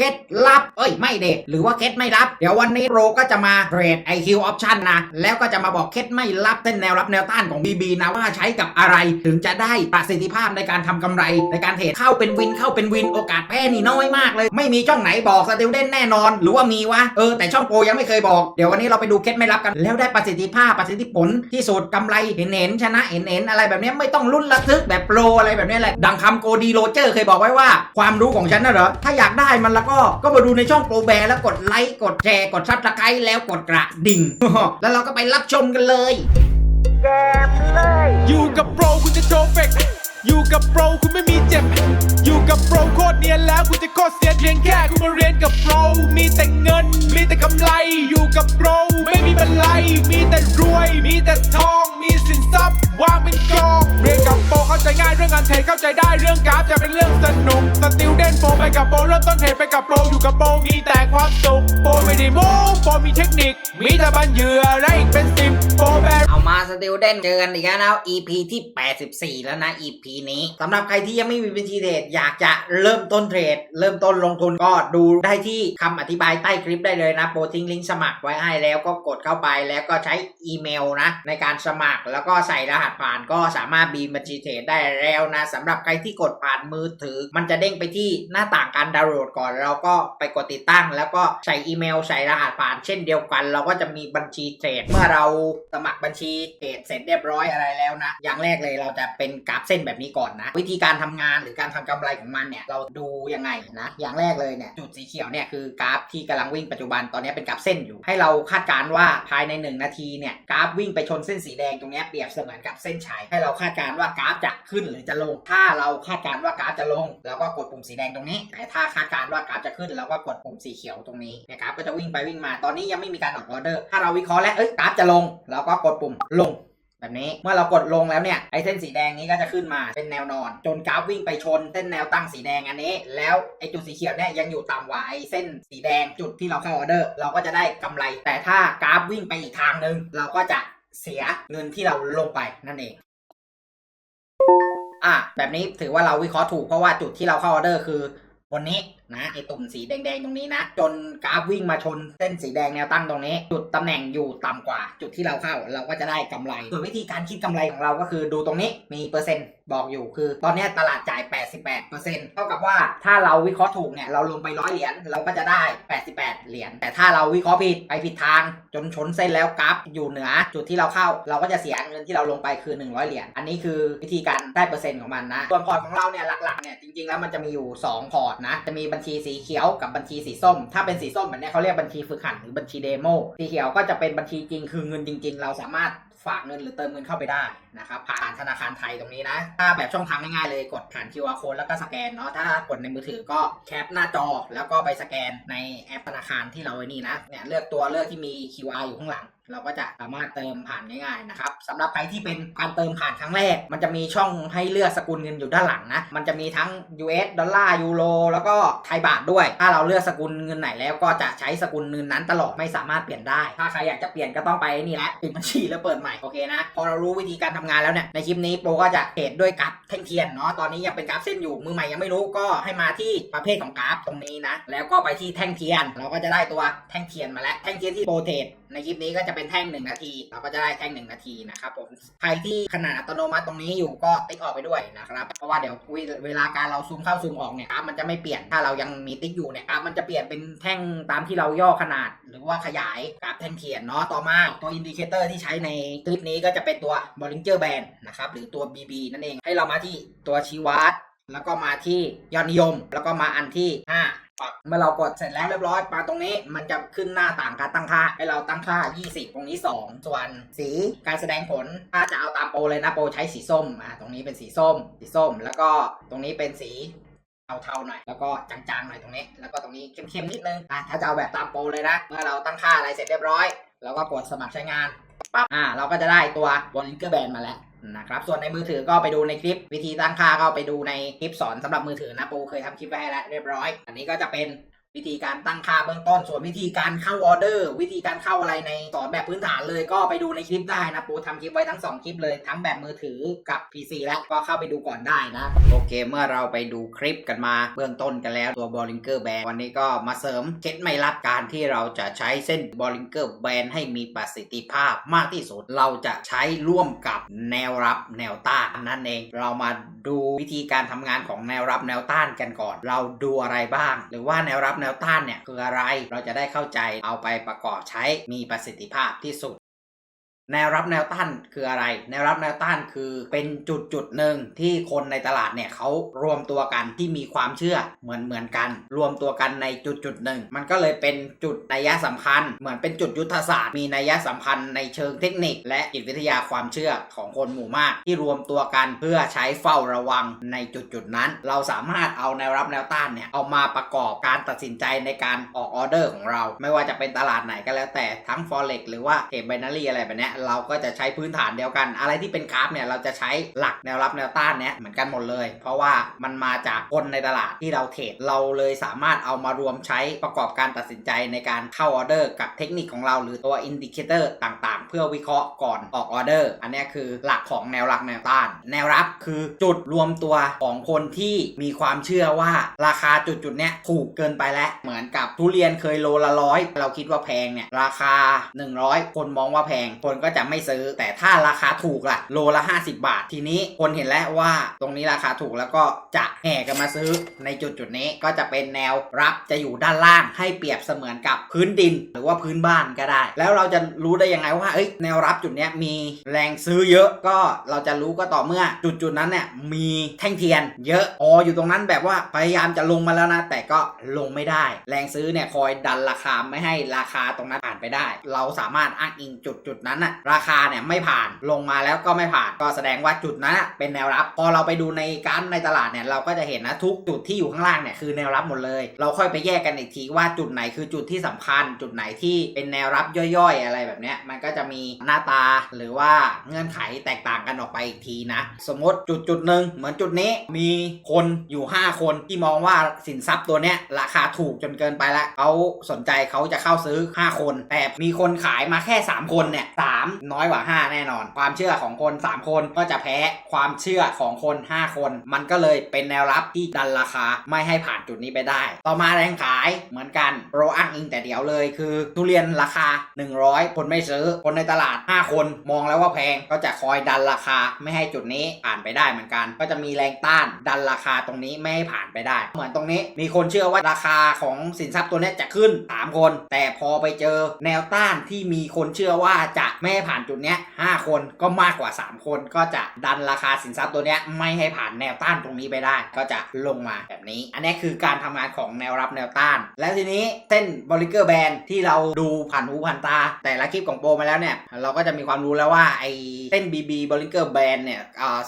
เคล็ดลับ ไม่เด็หรือว่าเคล็ดไม่ลับ เดี๋ยววันนี้โปรก็จะมาเทรด IQ Option นะ แล้วก็จะมาบอกเคล็ดไม่ลับเส้นแนวรับแนวต้านของ BB นะว่าใช้กับอะไรถึงจะได้ประสิทธิภาพในการทำกำไร ในการเทรดเข้าเป็นวินเข้าเป็นวินโอกาสแพ้นี่น้อยมากเลย ไม่มีช่องไหนบอกสติลเด่นแน่นอน หรือว่ามีวะเออแต่ช่องโปรยังไม่เคยบอกเดี๋ยววันนี้เราไปดูเคล็ดไม่ลับกัน แล้วได้ประสิทธิภาพประสิทธิผลที่สุดกำไรเห็นเห็นชนะเห็นเห็นอะไรแบบนี้ไม่ต้องลุ้นระทึกแบบโปรอะไรแบบนี้แหละดังคำโกดีโรเจอร์เคยบอกไว้ว่า ความรู้ของฉันนะเหรอถ้าอยากได้มันแล้วก็ก็มาดูในช่องโปรแบร์แล้วกดไลค์กดแชร์กดซับสไครต์แล้วกดกระดิ่ง แล้วเราก็ไปรับชมกันเลยอยู่กับโปรคุณจะโชว์เฟก อยู่กับโปรคุณไม่มีเจ็บ อยู่กับโปรโคตรเนียนแล้วคุณจะโคตรเสียเพียงแค่คุณมาเรียนกับโปรมีแต่เงิน มีแต่กำไร อยู่กับโปรไม่มีบันไลมีแต่รวย มีแต่ทอง มีสินทรัพย์วางเป็นกอง เรียนกับโปรเข้าใจง่ายเรื่องการเทรดเข้าใจได้เรื่องกราฟจะเป็นเรื่องสนุกสติลเด่นโปรไปกับโปรเริ่มต้นเทรดไปกับโปรอยู่กับโปรมีแต่ความสุขโปรไม่ได้โม้โปรมีเทคนิค มีแต่บันเหยื่อและอีกเป็นสิบโปรแบเอามาสติลเดนเจอกันอีกแล้วนะ EP ที่ 84 แล้วนะ EP นี้สำหรับใครที่ยังไม่มีบัญชีเทรดอยากจะเริ่มต้นเทรด เริ่มต้นลงทุนก็ดูได้ที่คำอธิบายใต้คลิปได้เลยนะโปรทิ้งลิงก์สมัครไว้ให้แล้วก็กดเข้าไปแล้วก็ใช้อีเมลนะในการสมัครแล้วก็ใส่รหัสผ่านก็สามารถบีบัญชีเทรดได้แล้วนะสำหรับใครที่กดผ่านมือถือ มันจะเด้งไปที่หน้าต่างการดาวน์โหลดก่อน เราก็ไปกดติดตั้ง แล้วก็ใส่อีเมลใส่รหัสผ่าน เช่นเดียวกัน เราก็จะมีบัญชีเทรดเมื่อเราสมัครบัญชีเทรดเสร็จเรียบร้อยอะไรแล้วนะอย่างแรกเลยเราจะเป็นกราฟเส้นแบบนี้ก่อนนะ วิธีการทำงานหรือการทำกำไรของมันเนี่ยเราดูยังไงนะ อย่างแรกเลยเนี่ยจุดสีเขียวเนี่ยคือกราฟที่กำลังวิ่งปัจจุบันตอนนี้เป็นกราฟเส้นอยู่ ให้เราคาดการณ์ว่าภายใน 1 นาทีเนี่ยกราฟวิ่งไปชนเส้นสีแดงตรงนี้เปรียบเสมือนกับเส้นชัยให้เราคาดการณ์ว่ากราฟจะขึ้นหรือจะลง ถ้าเราคาดการณ์ว่ากราฟจะลงเราก็กดปุ่มสีแดงตรงนี้ แต่ถ้าคาดการณ์ว่ากราฟจะขึ้นเราก็กดปุ่มสีเขียวตรงนี้เนี่ยกราฟก็จะวิ่งไปวิ่งมาตอนนี้ยังไม่มีการออกออเดอร์ ถ้าเราวิเคราะห์แล้วเอ้ยกราฟจะลงเราก็กดปุ่มลง แบบนี้เมื่อเรากดลงแล้วเนี่ยไอ้เส้นสีแดงนี้ก็จะขึ้นมาเป็นแนวนอน จนกราฟวิ่งไปชนเส้นแนวตั้งสีแดงอันนี้ แล้วไอ้จุดสีเขียวเนี่ยยังอยู่ต่ำกว่าไอ้เส้นสีแดงจุดที่เราเข้าออเดอร์ เราก็จะได้กำไร แต่ถ้ากราฟวิ่งไปอีกทางหนึ่งเราก็จะเสียเงินที่เราลงไปนั่นเองอะแบบนี้ถือว่าเราวิเคราะห์ถูกเพราะว่าจุดที่เราเข้าออเดอร์คือบนนี้ นะไอตุ่มสีแดงๆตรงนี้นะ จนกราฟวิ่งมาชนเส้นสีแดงแนวตั้งตรงนี้ จุดตำแหน่งอยู่ต่ำกว่า จุดที่เราเข้าเราก็จะได้กำไรส่วนวิธีการคิดกำไรของเราก็คือดูตรงนี้มีเปอร์เซ็นต์บอกอยู่คือ ตอนนี้ตลาดจ่าย 88%เท่ากับว่าถ้าเราวิเคราะห์ถูกเนี่ยเราลงไปร้อยเหรียญเราก็จะได้ 88 เหรียญแต่ถ้าเราวิเคราะห์ผิดไปผิดทาง จนชนเส้นแล้วกราฟอยู่เหนือ จุดที่เราเข้า เราก็จะเสียเงินที่เราลงไปคือ 100 เหรียญอันนี้คือวิธีการได้เปอร์เซ็นต์ของมันนะส่วนพอร์ตของเราเนี่ยหลักๆเนี่ยจริงๆแล้วมันจะมีอยู่ 2 พอร์ตนะจะมีบัญชีสีเขียวกับบัญชีสีส้ม ถ้าเป็นสีส้มแบบนี้เขาเรียกบัญชีฝึกหัดหรือบัญชีเดโมสีเขียวก็จะเป็นบัญชีจริงคือเงินจริง ๆ เราสามารถฝากเงินหรือเติมเงินเข้าไปได้นะครับผ่านธนาคารไทยตรงนี้นะ ถ้าแบบช่องทางง่ายๆเลยกดผ่าน QR code แล้วก็สแกนเนาะถ้ากดในมือถือก็แคปหน้าจอ แล้วก็ไปสแกนในแอปธนาคารที่เราไว้นี่นะเนี่ยเลือกตัวเลือกที่มี QR อยู่ข้างหลัง เราก็จะสามารถเติมผ่านง่ายๆนะครับสำหรับใครที่เป็นการเติมผ่านครั้งแรก มันจะมีช่องให้เลือกสกุลเงินอยู่ด้านหลังนะ มันจะมีทั้ง US ดอลลาร์ยูโรแล้วก็ไทยบาทด้วย ถ้าเราเลือกสกุลเงินไหนแล้วก็จะใช้สกุลเงินนั้นตลอดไม่สามารถเปลี่ยนได้ ถ้าใครอยากจะเปลี่ยนก็ต้องไปนี่แหละปิดบัญชีแล้วเปิดใหม่โอเคนะพอเรารู้วิธีการทำงานแล้วเนี่ยในคลิปนี้โปรก็จะเทรดด้วยกราฟแท่งเทียนเนาะตอนนี้ยังเป็นกราฟเส้นอยู่มือใหม่ยังไม่รู้ก็ให้มาที่ประเภทของกราฟตรงนี้นะแล้วก็ไปที่แท่งเทียน เราก็จะได้ตัวแท่งเทียนมาแล้วแท่งเทียนที่โปรเทรด ในคลิปนี้ก็จะเป็นแท่งหนึ่งนาที เราก็จะได้แท่งหนึ่งนาทีนะครับผมใครที่ขนาดอัตโนมัติตรงนี้อยู่ก็ติ๊กออกไปด้วยนะครับ เพราะว่าเดี๋ยวเวลาการเราซูมเข้าซูมออกเนี่ยกราฟมันจะไม่เปลี่ยนถ้าเรายังมีติ๊กอยู่เนี่ยกราฟมันจะเปลี่ยนเป็นแท่งตามที่เราย่อขนาด หรือว่าขยายกราฟแท่งเทียนเนาะต่อมาตัวอินดิเคเตอร์ที่ใช้ในคลิปนี้ก็จะเป็นตัว Bollinger Band นะครับหรือตัว BB นั่นเองให้เรามาที่ตัวชี้วัดแล้วก็มาที่ยอดนิยม แล้วก็มาอันที่ 5 เมื่อเรากดเสร็จแล้วเรียบร้อยมาตรงนี้มันจะขึ้นหน้าต่างการตั้งค่า ให้เราตั้งค่า 20 ตรงนี้ 2 ส่วนสีการแสดงผลถ้าจะเอาตามโปรเลยนะโปรใช้สีส้มอ่าตรงนี้เป็นสีส้ม สีส้ม แล้วก็ตรงนี้เป็นสีเทาๆหน่อยแล้วก็จางๆหน่อยตรงนี้ แล้วก็ตรงนี้เข้มๆนิดนึงอ่าถ้าจะเอาแบบตามโปรเลยนะเมื่อเราตั้งค่าอะไรเสร็จเรียบร้อยเราก็กดสมัครใช้งานปั๊บอ่าเราก็จะได้ตัว w a l l i n g e r Band มาแล้ว นะครับส่วนในมือถือก็ไปดูในคลิป วิธีตั้งค่าก็ไปดูในคลิปสอนสำหรับมือถือนะปูเคยทำคลิปไว้ให้แล้วเรียบร้อย อันนี้ก็จะเป็น วิธีการตั้งค่าเบื้องต้น ส่วนวิธีการเข้าออเดอร์ วิธีการเข้าอะไรในสอนแบบพื้นฐานเลยก็ไปดูในคลิปได้นะปูทำคลิปไว้ทั้ง 2 คลิปเลย ทั้งแบบมือถือกับ PC แล้วก็เข้าไปดูก่อนได้นะ โอเค เมื่อเราไปดูคลิปกันมาเบื้องต้นกันแล้วตัวบอลลิงเกอร์แบนวันนี้ก็มาเสริมเคล็ดไม่ลับการที่เราจะใช้เส้นบอลลิงเกอร์แบนให้มีประสิทธิภาพมากที่สุดเราจะใช้ร่วมกับแนวรับแนวต้านนั่นเองเรามาดูวิธีการทำงานของแนวรับแนวต้านกันก่อน เราดูอะไรบ้าง หรือว่าแนวรับแนวต้านเนี่ยคืออะไร เราจะได้เข้าใจเอาไปประกอบใช้มีประสิทธิภาพที่สุด แนวรับแนวต้านคืออะไร แนวรับแนวต้านคือเป็นจุดจุดหนึ่งที่คนในตลาดเนี่ยเขารวมตัวกันที่มีความเชื่อเหมือนเหมือนกัน รวมตัวกันในจุดจุดหนึ่งมันก็เลยเป็นจุดนัยสำคัญ เหมือนเป็นจุดยุทธศาสตร์ มีนัยสำคัญในเชิงเทคนิค และจิตวิทยาความเชื่อของคนหมู่มาก ที่รวมตัวกันเพื่อใช้เฝ้าระวังในจุดจุดนั้น เราสามารถเอาแนวรับแนวต้านเนี่ยเอามาประกอบการตัดสินใจในการออกออเดอร์ของเรา ไม่ว่าจะเป็นตลาดไหนก็แล้วแต่ทั้ง forex หรือว่าเทรดไบนารีอะไรแบบนี้เราก็จะใช้พื้นฐานเดียวกัน อะไรที่เป็นกราฟเนี่ยเราจะใช้หลักแนวรับแนวต้านเนี่ยเหมือนกันหมดเลย เพราะว่ามันมาจากคนในตลาดที่เราเทรดเราเลยสามารถเอามารวมใช้ประกอบการตัดสินใจในการเข้าออเดอร์กับเทคนิคของเราหรือตัวอินดิเคเตอร์ต่างๆ เพื่อวิเคราะห์ก่อนออกออเดอร์ อันนี้คือหลักของแนวรับแนวต้าน แนวรับคือจุดรวมตัวของคนที่มีความเชื่อว่าราคาจุดจุดๆเนี้ยถูกเกินไปแล้ว เหมือนกับทุเรียนเคยโลละร้อยเราคิดว่าแพงเนี่ยราคา 100 คนมองว่าแพงคนก็จะไม่ซื้อ แต่ถ้าราคาถูกล่ะโลละ 50 บาท ทีนี้คนเห็นแล้วว่าตรงนี้ราคาถูกแล้วก็จะแห่กันมาซื้อในจุดจุดนี้ก็จะเป็นแนวรับจะอยู่ด้านล่างให้เปรียบเสมือนกับพื้นดิน หรือว่าพื้นบ้านก็ได้ แล้วเราจะรู้ได้ยังไงว่าเอ้ยแนวรับจุดนี้มีแรงซื้อเยอะก็เราจะรู้ก็ต่อเมื่อจุดจุดนั้นเนี่ยมีแท่งเทียน เยอะอ๋ออยู่ตรงนั้นแบบว่าพยายามจะลงมาแล้วนะ แต่ก็ลงไม่ได้ แรงซื้อเนี่ยคอยดันราคาไม่ให้ราคาตรงนั้นผ่านไปได้ เราสามารถอ้างอิงจุดจุดนั้นน่ะราคาเนี่ยไม่ผ่านลงมาแล้วก็ไม่ผ่าน ก็แสดงว่าจุดนั้นเป็นแนวรับ พอเราไปดูในการในตลาดเนี่ยเราก็จะเห็นนะทุกจุดที่อยู่ข้างล่างเนี่ยคือแนวรับหมดเลย เราค่อยไปแยกกันอีกทีว่าจุดไหนคือจุดที่สำคัญ จุดไหนที่เป็นแนวรับย่อยๆ อะไรแบบเนี้ยมันก็จะมีหน้าตาหรือว่าเงื่อนไขแตกต่างกันออกไปอีกทีนะ สมมติจุดจุดหนึ่งเหมือนจุดนี้มีคนอยู่ 5 คนที่มองว่าสินทรัพย์ตัวเนี้ยราคาถูกจนเกินไปแล้วเขาสนใจเขาจะเข้าซื้อ 5 คน แต่มีคนขายมาแค่ 3 คนเนี่ยสามน้อยกว่า 5 แน่นอน ความเชื่อของคน 3 คนก็จะแพ้ความเชื่อของคน 5 คน มันก็เลยเป็นแนวรับที่ดันราคาไม่ให้ผ่านจุดนี้ไปได้ ต่อมาแรงขายเหมือนกันโรอ้างอิงแต่เดียวเลยคือทุเรียนราคา 100 คนไม่ซื้อ คนในตลาด 5 คนมองแล้วว่าแพงก็จะคอยดันราคาไม่ให้จุดนี้ผ่านไปได้เหมือนกัน ก็จะมีแรงต้านดันราคาตรงนี้ไม่ให้ผ่านไปได้ เหมือนตรงนี้มีคนเชื่อว่าราคาของสินทรัพย์ตัวนี้จะขึ้น 3 คน แต่พอไปเจอแนวต้านที่มีคนเชื่อว่าจะไม่ให้ผ่านจุดเนี้ย5คนก็มากกว่า 3 คนก็จะดันราคาสินทรัพย์ตัวเนี้ยไม่ให้ผ่านแนวต้านตรงนี้ไปได้ ก็จะลงมาแบบนี้ อันนี้คือการทำงานของแนวรับแนวต้าน แล้วทีนี้เส้นบริเกอร์แบนที่เราดูผ่านหูผ่านตา แต่ละคลิปของโปรมาแล้วเนี่ยเราก็จะมีความรู้แล้วว่าไอ้เส้น BB บริเกอร์แบนเนี่ย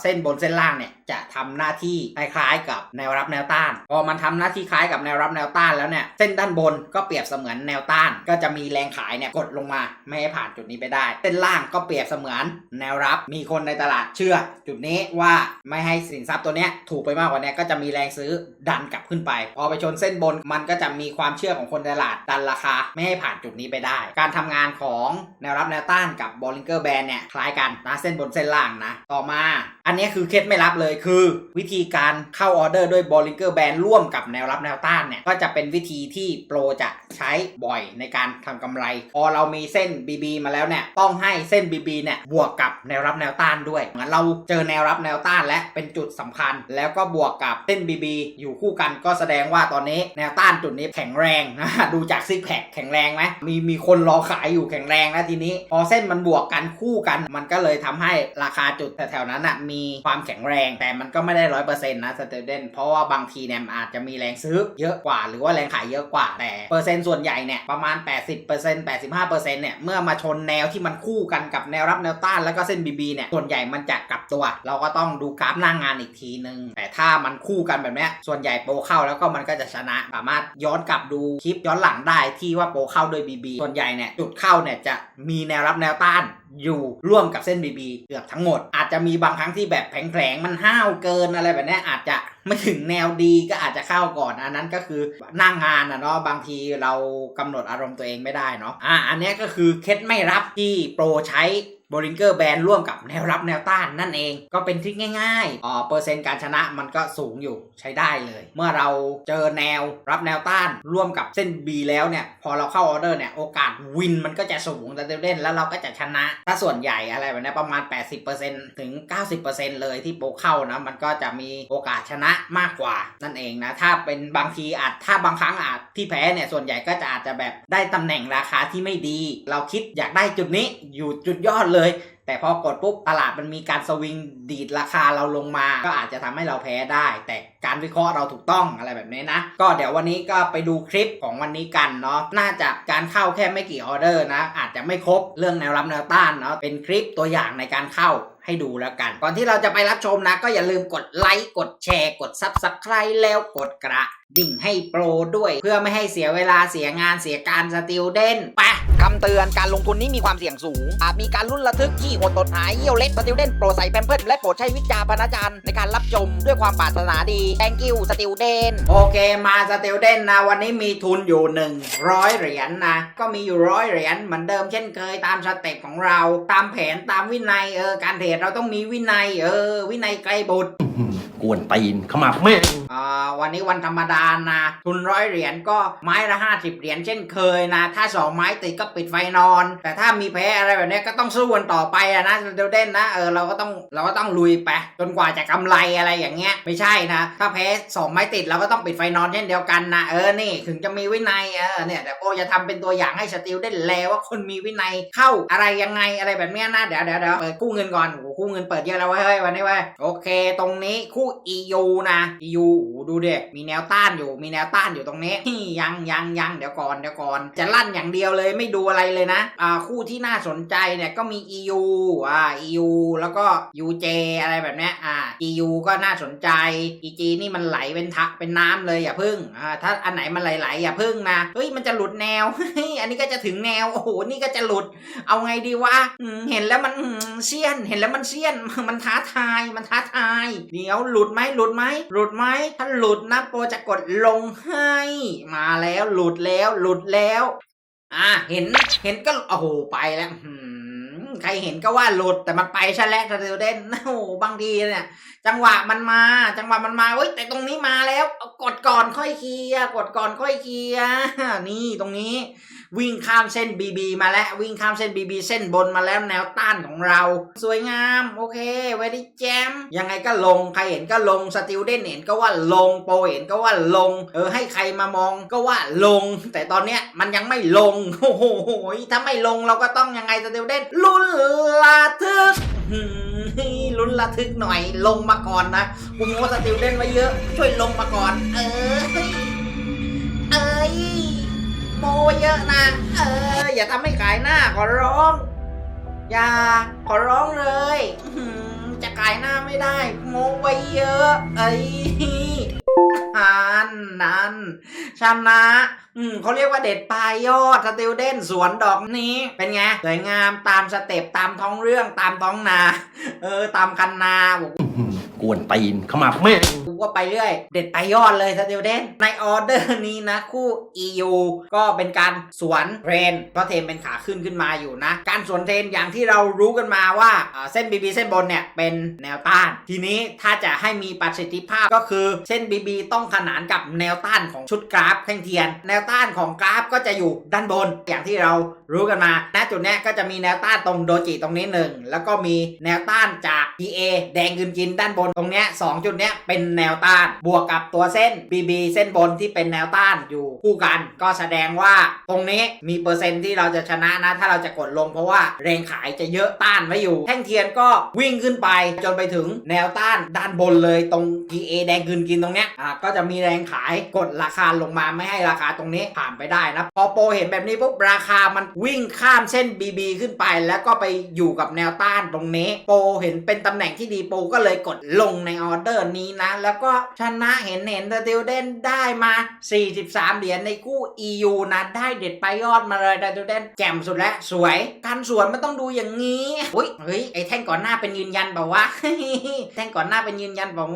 เส้นบนเส้นล่างเนี่ยจะทำหน้าที่คล้ายๆกับแนวรับแนวต้าน พอมันทำหน้าที่คล้ายกับแนวรับแนวต้านแล้วเนี่ยเส้นด้านบนก็เปรียบเสมือนแนวต้าน ก็จะมีแรงขายเนี่ยกดลงมาไม่ให้ผ่านจุดนี้ไปได้เส้นนล่างก็เปรียบเสมือนแนวรับ มีคนในตลาดเชื่อ จุดนี้ว่าไม่ให้สินทรัพย์ตัวเนี้ยถูกไปมากกว่านี้ก็จะมีแรงซื้อดันกลับขึ้นไป พอไปชนเส้นบนมันก็จะมีความเชื่อของคนในตลาดดันราคาไม่ให้ผ่านจุดนี้ไปได้ การทำงานของแนวรับแนวต้านกับบอลลิงเกอร์แบนเนี่ยคล้ายกันนะเส้นบนเส้นล่างนะต่อมาอันนี้คือเคล็ดไม่รับเลยคือ วิธีการเข้าออเดอร์ด้วยบอลลิงเกอร์แบนร่วมกับแนวรับแนวต้านเนี่ยก็จะเป็นวิธีที่โปรจะใช้บ่อยในการทำกำไร พอเรามีเส้น BB มาแล้วเนี่ยต้องให้เส้น BB เนี่ยบวกกับแนวรับแนวต้านด้วยเหมือนเราเจอแนวรับแนวต้านและเป็นจุดสำคัญ แล้วก็บวกกับเส้น BB อยู่คู่กันก็แสดงว่าตอนนี้แนวต้านจุดนี้แข็งแรงนะดูจากซิกแพคแข็งแรงไหมมีมีคนรอขายอยู่แข็งแรงแล้วทีนี้ พอเส้นมันบวกกันคู่กัน มันก็เลยทำให้ราคาจุดแถวๆนั้นอะมีีความแข็งแรง แต่มันก็ไม่ได้ร้อยเปอร์เซ็นต์นะสเตเดนเพราะว่าบางทีเนี่ยอาจจะมีแรงซื้อเยอะกว่า หรือว่าแรงขายเยอะกว่า แต่เปอร์เซ็นต์ส่วนใหญ่เนี่ยประมาณ 80% 85%เนี่ยเมื่อมาชนแนวที่มันคู่กันกับแนวรับแนวต้านแล้วก็เส้น BB เนี่ยส่วนใหญ่มันจะกลับตัว เราก็ต้องดูกราฟหน้างงานอีกทีนึง แต่ถ้ามันคู่กันแบบนี้ส่วนใหญ่โปรเข้าแล้วก็มันก็จะชนะสามารถย้อนกลับดูคลิปย้อนหลังได้ที่ว่าโปรเข้าโดย BB ส่วนใหญ่เนี่ยจุดเข้าเนี่ยจะมีแนวรับแนวต้าน อยู่ร่วมกับเส้น BB เกือบทั้งหมด อาจจะมีบางครั้งที่แบบแผลงๆ มันห้าวเกินอะไรแบบนี้อาจจะไม่ถึงแนวดีก็อาจจะเข้าก่อนอันนั้นก็คือหน้างงานนะเนาะบางทีเรากำหนดอารมณ์ตัวเองไม่ได้เนาะอ่าอันนี้ก็คือเคล็ดไม่รับที่โปรใช้ บริงเกอร์แบนร่วมกับแนวรับแนวต้านนั่นเอง ก็เป็นทริคง่ายๆอ๋อเปอร์เซ็นต์การชนะมันก็สูงอยู่ใช้ได้เลย เมื่อเราเจอแนวรับแนวต้านร่วมกับเส้น B แล้วเนี่ย พอเราเข้าออเดอร์เนี่ยโอกาสวินมันก็จะสูงแต่เด่นแล้วเราก็จะชนะ ถ้าส่วนใหญ่อะไรแบบนี้ประมาณ 80%ถึง 90%เลยที่โปรเข้านะมันก็จะมีโอกาสชนะมากกว่านั่นเองนะถ้าเป็นบางทีอาจถ้าบางครั้งอาจที่แพ้เนี่ยส่วนใหญ่ก็จะอาจจะแบบได้ตำแหน่งราคาที่ไม่ดี เราคิดอยากได้จุดนี้อยู่จุดยอดเลยแต่พอกดปุ๊บตลาดมันมีการสวิงดีดราคาเราลงมา ก็อาจจะทำให้เราแพ้ได้ แต่การวิเคราะห์เราถูกต้องอะไรแบบนี้นะ ก็เดี๋ยววันนี้ก็ไปดูคลิปของวันนี้กันเนาะน่าจะการเข้าแค่ไม่กี่ออเดอร์นะ อาจจะไม่ครบเรื่องแนวรับแนวต้านเนาะเป็นคลิปตัวอย่างในการเข้าให้ดูแล้วกัน ก่อนที่เราจะไปรับชมนะ ก็อย่าลืมกดไลค์กดแชร์ กด Subscribe แล้วกดกระ ดิ่งให้โปรด้วย เพื่อไม่ให้เสียเวลาเสียงานเสียการสติลเด่นไปคำเตือนการลงทุนนี้มีความเสี่ยงสูง อาจมีการลุ้นระทึกที่หดตดหายเยี่ยวเล็ดสติลเด่นโปรใส่แพมเพิร์ดและโปรดใช้วิจารณญาณในการรับชมด้วยความปรารถนาดี thank you สติลเด่นโอเคมาสติลเด่นนะ วันนี้มีทุนอยู่ 100 เหรียญนะ ก็มีอยู่ร้อยเหรียญเหมือนเดิมเช่นเคยตามสเต็ปของเรา ตามแผนตามวินัยเออการเทรดเราต้องมีวินัยเออวินัยไกลบุตรกวนตีนขมับแม่งอ่าวันนี้วันธรรมดานะ ทุนร้อยเหรียญก็ไม้ละห้าสิบเหรียญเช่นเคยนะ ถ้าสองไม้ติดก็ปิดไฟนอน แต่ถ้ามีแพ้อะไรแบบนี้ก็ต้องสู้กันต่อไปอะนะเดยวเด่นนะเออเราก็ต้องเราก็ต้องลุยไปจนกว่าจะกำไรอะไรอย่างเงี้ยไม่ใช่นะ ถ้าแพ้สองไม้ติดเราก็ต้องปิดไฟนอนเช่นเดียวกันนะเออนี่ถึงจะมีวินัยเออเนี่ยเดี๋ยวโอจะทำเป็นตัวอย่างให้สติลเด่นแล้วว่าคนมีวินัยเข้าอะไรยังไงอะไรแบบนี้นะเดี๋ยวเดี๋ยวเดี๋ยวเปิดกู้เงินก่อนโอ้กู้เงินเปิดเยอะแล้วเว้ยเฮ้ยวันนี้เว้ยโอเคตรงนี้คู่ EU นะ EU โอ้ดูเด็กมีแนวต้านอยู่ มีแนวต้านอยู่ตรงนี้ยังยังยังเดี๋ยวก่อนเดี๋ยวก่อน จะลั่นอย่างเดียวเลยไม่ดูอะไรเลยนะอ่าคู่ที่น่าสนใจเนี่ยก็มี EU อ่า EU แล้วก็ UJ อะไรแบบนี้อ่า EU ก็น่าสนใจ EG นี่มันไหลเป็นทักเป็นน้ำเลยอย่าพึ่งอ่าถ้าอันไหนมันไหลๆอย่าพึ่งนะเฮ้ยมันจะหลุดแนวเฮ้ยอันนี้ก็จะถึงแนวโอ้โหนี่ก็จะหลุด เอาไงดีวะเห็นแล้วมันเสี้ยนเห็นแล้วมันเสี้ยนมันท้าทายมันท้าทายเดี๋ยวหลุดไหมหลุดไหมหลุดไหมถ้าหลุดนะโปรจะกดลงให้ มาแล้วหลุดแล้วหลุดแล้ว อะเห็นเห็นก็โอ้โหไปแล้วหืม ใครเห็นก็ว่าหลุดแต่มันไปชะแลกเร็วเด่นโอ้โหบางทีเนี่ย จังหวะมันมา จังหวะมันมาเว้ยแต่ตรงนี้มาแล้วกดก่อนค่อยเคลียร์กดก่อนค่อยเคลียร์นี่ตรงนี้ วิ่งข้ามเส้น BB มาแล้ววิ่งข้ามเส้น BB เส้นบนมาแล้วแนวต้านของเรา สวยงามโอเคเวดี้แจมยังไงก็ลงใครเห็นก็ลงสติลเด่นเห็นก็ว่าลงโปรเห็นก็ว่าลง เออให้ใครมามองก็ว่าลง แต่ตอนเนี้ยมันยังไม่ลงโอ้โหถ้าไม่ลงเราก็ต้องยังไงสติลเด่นลุ้นระทึกลุ้นระทึกหน่อยลงมาก่อนนะกูโม้สติลเด่นไว้เยอะ ช่วยลงมาก่อน เออเอ้ยโมเยอะนะ เออ อย่าทำให้ขายหน้าขอร้อง อย่าขอร้องเลยจะขายหน้าไม่ได้ โมไว้เยอะ เอ้ย อันนั้นชนะ อืมเขาเรียกว่าเด็ดปลายยอดสติลเด่นสวนดอกนี้เป็นไงสวยงามตามสเต็ปตามท้องเรื่องตามท้องนา เออ ตามคันนาบอก กวนตีนขมับแม่งกูก็ไปเรื่อย เด็ดไปยอดเลยสติลเดนในออเดอร์นี้นะ คู่ EU ก็เป็นการสวนเทรนเพราะเทรนเป็นขาขึ้นขึ้นมาอยู่นะ การสวนเทรนอย่างที่เรารู้กันมาว่าเส้น BB เส้นบนเนี่ยเป็นแนวต้าน ทีนี้ถ้าจะให้มีประสิทธิภาพก็คือเส้น BB ต้องขนานกับแนวต้านของชุดกราฟแท่งเทียน แนวต้านของกราฟก็จะอยู่ด้านบนอย่างที่เรารู้กันมาณจุดนี้ก็จะมีแนวต้านตรงโดจิตรงนี้หนึ่งแล้วก็มีแนวต้านจาก PA แดงกินกินด้านบนตรงเนี้ยสองจุดเนี้ยเป็นแนวต้านบวกกับตัวเส้น BB เส้นบนที่เป็นแนวต้านอยู่คู่กัน ก็แสดงว่าตรงนี้มีเปอร์เซ็นต์ที่เราจะชนะนะ ถ้าเราจะกดลงเพราะว่าแรงขายจะเยอะต้านไว้อยู่ แท่งเทียนก็วิ่งขึ้นไปจนไปถึงแนวต้านด้านบนเลยตรง PA แดงกินกินตรงเนี้ยอะก็จะมีแรงขายกดราคาลงมาไม่ให้ราคาตรงนี้ผ่านไปได้นะนะพอโปรเห็นแบบนี้ปุ๊บราคามันวิ่งข้ามเส้น BB ขึ้นไป แล้วก็ไปอยู่กับแนวต้านตรงนี้ โปรเห็นเป็นตำแหน่งที่ดีโปรก็เลยกดลงในออเดอร์นี้นะ แล้วก็ชนะเห็นเห็นเดดิวเดนได้มา 43 เหรียญในคู่ EU นะ ได้เด็ดไปยอดมาเลยเดดิวเดนแจ่มสุดแล้วสวย การสวนมันต้องดูอย่างนี้อุ้ยเฮ้ยไอแท่งก่อนหน้าเป็นยืนยันเปล่าแท่งก่อนหน้าเป็นยืนยันเปล่า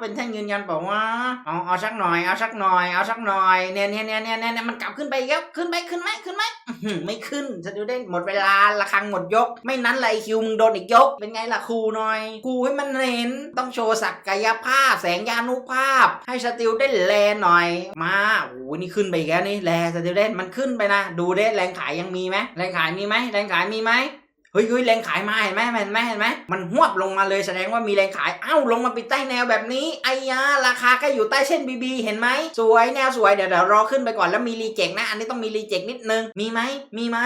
เป็นแท่งยืนยันเปล่าวะเอาเอาสักหน่อยเอาสักหน่อยเอาสักหน่อยเนี่ยเนี่ยเนี่ยเนี่ยเนี่ยมันกลับขึ้นไปอีกแล้วขึ้นไปขึ้นไหมขึ้นไหมไม่ขึ้นสตูเดนหมดเวลาละครังหมดยก ไม่นั้นไรคิวมึงโดนอีกยก เป็นไงล่ะครูหน่อยครูให้มันเห็นต้องโชว์ศักยภาพ แสงยานุภาพ ให้สติลเดนแลหน่อย มาโอ้โหนี่ขึ้นไปอีกแล้วนี่แลสติลเดนมันขึ้นไปนะ ดูเด้แรงขายยังมีไหมแรงขายมีไหมแรงขายมีไหมเฮ้ยเฮ้ยแรงขายมาเห็นไหมเห็นไหมเห็นไหมมันหวบลงมาเลยแสดงว่ามีแรงขายเอ้าลงมาปิดใต้แนวแบบนี้ไอ้ยาราคาก็อยู่ใต้เส้นบีบีเห็นไหมสวยแนวสวยเดี๋ยวเดี๋ยวรอขึ้นไปก่อนแล้วมีรีเจ็คนะ อันนี้ต้องมีรีเจ็คนิดนึงมีไหมมีไหม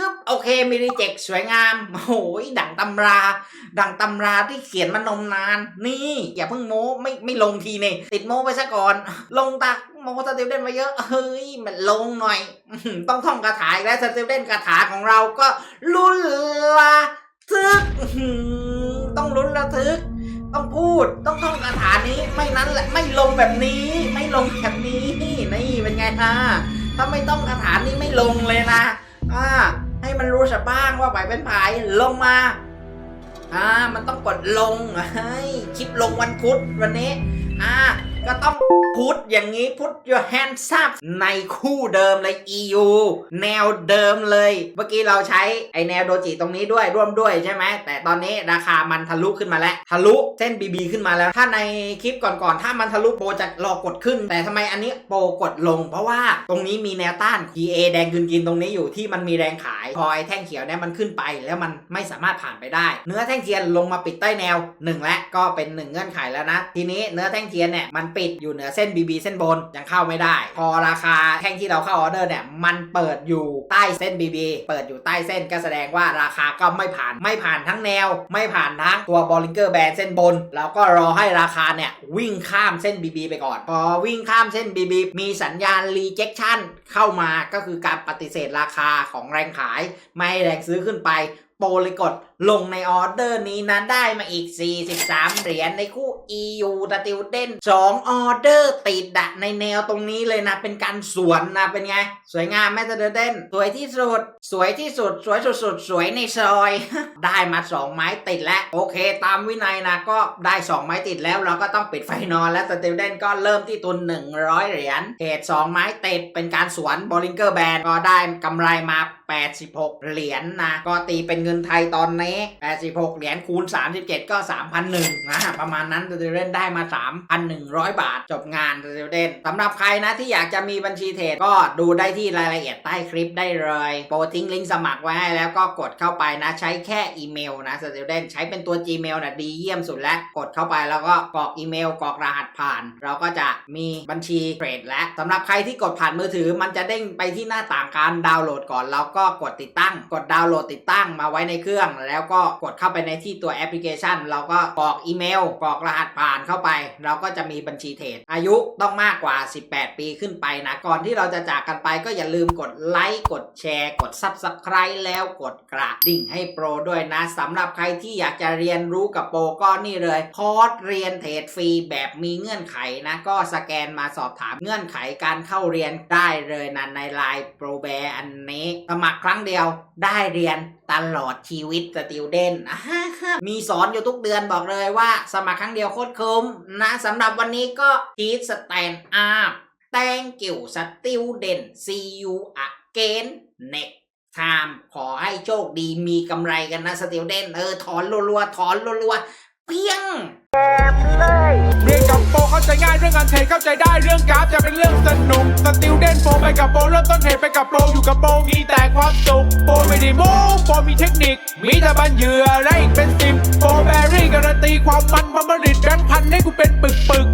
ปึ๊บโอเคมีรีเจ็คสวยงามโอ้โหดังตำรา ดังตำราที่เขียนมานมนาน นี่ อย่าเพิ่งโม้ไม่ไม่ลงทีนี่ติดโม้ไปซะก่อน ลงตักโม้สติลเดนมาเยอะเฮ้ยมันลงหน่อย ต้องท่องคาถาแล้วสติลเดนคาถาของเราก็ลุ้นละทึกต้องลุ้นระทึก ต้องพูดต้องท่องคาถานี้ไม่นั้นแหละไม่ลงแบบนี้ ไม่ลงแบบนี้นี่เป็นไงฮะถ้าไม่ต้องคาถานี้ไม่ลงเลยนะอ่า ให้มันรู้สักบ้างว่าไปเป็นผายลงมาอ่ามันต้องกดลงเฮ้ยคลิปลงวันพุธวันนี้อ่า ก็ต้องพุทอย่างนี้พุท your hands up ในคู่เดิมเลย EU แนวเดิมเลย เมื่อกี้เราใช้ไอแนวโดจิตรงนี้ด้วยร่วมด้วยใช่ไหม แต่ตอนนี้ราคามันทะลุขึ้นมาแล้ว ทะลุเส้น BB ขึ้นมาแล้ว ถ้าในคลิปก่อนๆ ถ้ามันทะลุโปรจะรอกดขึ้น แต่ทำไมอันนี้โปรกดลง เพราะว่าตรงนี้มีแนวต้าน PA แดงกินกินๆตรงนี้อยู่ที่มันมีแรงขายพอไอแท่งเขียวเนี่ยมันขึ้นไปแล้วมันไม่สามารถผ่านไปได้ เนื้อแท่งเทียนลงมาปิดใต้แนวหนึ่งและก็เป็นหนึ่งเงื่อนไขแล้วนะ ทีนี้เนื้อแท่งเทียนเนี่ยมันปิดอยู่เหนือเส้น BB เส้นบนยังเข้าไม่ได้ พอราคาแท่งที่เราเข้าออเดอร์เนี่ยมันเปิดอยู่ใต้เส้น BB เปิดอยู่ใต้เส้นก็แสดงว่าราคาก็ไม่ผ่านไม่ผ่านทั้งแนว ไม่ผ่านทั้งตัวบอลลิงเกอร์แบนเส้นบน แล้วก็รอให้ราคาเนี่ยวิ่งข้ามเส้น BB ไปก่อน พอวิ่งข้ามเส้น BB มีสัญญาณ rejection เข้ามาก็คือการปฏิเสธราคาของแรงขาย ไม่แรงซื้อขึ้นไป โปรเลยกดลงในออเดอร์นี้นะได้มาอีก 43 เหรียญในคู่ EU ตติวเด่น2ออเดอร์ติดอะในแนวตรงนี้เลยนะ เป็นการสวนนะเป็นไง สวยงามแม่ตติวเด่นสวยที่สุด สวยที่สุด สวยสุดๆสวยในซอย ได้มา 2 ไม้ติดแล้วโอเค ตามวินัยนะก็ได้ 2 ไม้ติดแล้วเราก็ต้องปิดไฟนอนแล้วตติวเด่นก็เริ่มที่ทุน 100 เหรียญเกรด2ไม้ติดเป็นการสวนบอลิงเกอร์แบนก็ได้กำไรมา 86 เหรียญนะก็ตีเป็นเงินไทยตอนนี้ 86 เหรียญคูณ 37 ก็ 3,001นะประมาณนั้นเดเรนได้มา 3,100 บาทจบงานเดเรนสำหรับใครนะที่อยากจะมีบัญชีเทรดก็ดูได้ที่รายละเอียดใต้คลิปได้เลยโปรทิ้งลิงก์สมัครไว้ให้แล้วก็กดเข้าไปนะใช้แค่อีเมลนะสติวเดนใช้เป็นตัว Gmail นะดีเยี่ยมสุดแล้วกดเข้าไปแล้วก็กรอกอีเมลกรอกรหัสผ่าน เราก็จะมีบัญชีเทรดแล้วสำหรับใครที่กดผ่านมือถือมันจะเด้งไปที่หน้าต่างการดาวน์โหลดก่อนแล้วก็กดติดตั้ง กดดาวน์โหลดติดตั้งมาไว้ในเครื่อง แล้วก็กดเข้าไปในที่ตัวแอปพลิเคชัน เราก็กรอกอีเมลกรอกรหัสผ่านเข้าไป เราก็จะมีบัญชีเทรดอายุต้องมากกว่า 18 ปีขึ้นไปนะ ก่อนที่เราจะจากกันไปก็อย่าลืมกดไลค์กดแชร์กด Subscribe แล้วกดกระดิ่งให้โปรด้วยนะสำหรับใครที่อยากจะเรียนรู้กับโปรก็นี่เลยคอร์สเรียนเทรดฟรีแบบมีเงื่อนไขนะ ก็สแกนมาสอบถามเงื่อนไขการเข้าเรียนได้เลยนะในไลน์โปรแบร์อันนี้สมัครครั้งเดียวได้เรียนตลอดชีวิตสติวเดนมีสอนอยู่ทุกเดือนบอกเลยว่า สมัครครั้งเดียวโคตรคุ้มนะสำหรับวันนี้ก็ทีสแตนอัพ thank you สติวเดน see you again next time ขอให้โชคดีมีกำไรกันนะสติวเดนเออถอนรัวๆถอนรัวๆเพียงเรียนกับโปร เข้าใจง่ายเรื่องการเทรดเข้าใจได้เรื่องกราฟจะเป็นเรื่องสนุกสติลเด่นโฟไปกับโปรเริ่มต้นเทรดไปกับโปรอยู่กับโปรมีแต่ความสุขโปรไม่ได้โม้โปรมีเทคนิค มีแต่บันเหยื่อและอีกเป็นสิบโปรแบรี่การันตีความมันพัมผลิตแบงค์พันให้กูเป็นปึกปึก